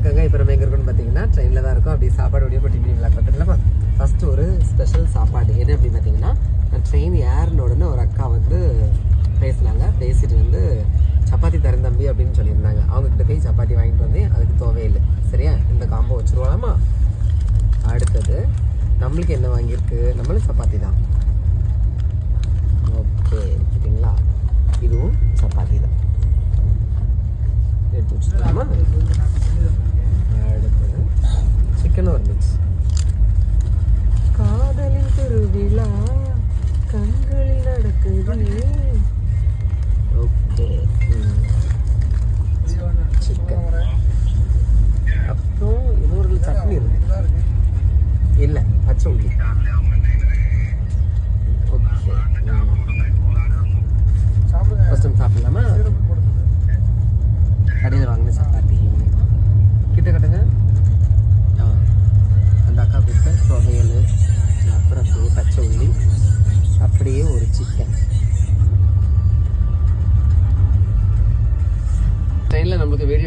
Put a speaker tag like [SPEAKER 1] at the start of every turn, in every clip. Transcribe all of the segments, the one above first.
[SPEAKER 1] வணக்கங்க. இப்போ நம்ம எங்கே இருக்கோம்னு பார்த்தீங்கன்னா ட்ரெயினில் தான் இருக்கோம். அப்படி சாப்பாடு ஒடியோ போட்டு டிவி விளாட் ஃபஸ்ட்டு ஒரு ஸ்பெஷல் சாப்பாடு. என்ன அப்படின்னு பார்த்தீங்கன்னா நான் ட்ரெயின் ஏறின உடனே ஒரு அக்கா வந்து பேசினாங்க. பேசிட்டு வந்து சப்பாத்தி தரேன் தம்பி அப்படின்னு சொல்லியிருந்தாங்க. அவங்க கிட்ட போய் சப்பாத்தி வாங்கிட்டு வந்து அதுக்கு துவையல். சரியா? இந்த காம்போ வச்சுருவாலாமா அடுத்தது நம்மளுக்கு என்ன வாங்கியிருக்கு? நம்மளும் சப்பாத்தி தான். ஓகே சரிங்களா? இதுவும் சப்பாத்தி தான். எடுத்து வச்சுருக்கலாமா? ஓகே. சிக்கன் அப்புறம் இன்னொரு சட்னி இருக்கு இல்லை பச்சை உள்ளி ஓகே ஃபஸ்ட் டைம் சாப்பிடலாமா கடையில் வாங்கின சப்பாத்தி.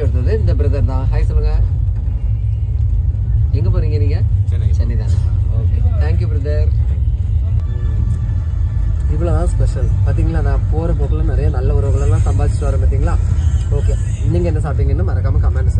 [SPEAKER 1] வீடியோ எடுத்தது இந்த பிரதர் தான். ஹாய் சொல்லுங்க. எங்கே போகிறீங்க நீங்கள்
[SPEAKER 2] சென்னை.
[SPEAKER 1] சென்னை தானே? ஓகே தேங்க்யூ பிரதர் இவ்வளோ தான் ஸ்பெஷல் பார்த்தீங்களா நான் போகிற போக்கில் நிறைய நல்ல உறவுகளெல்லாம் சம்பாதிச்சுட்டு வரேன் பார்த்தீங்களா ஓகே நீங்கள் என்ன சாப்பிட்டீங்கன்னு மறக்காமல் கமெண்ட்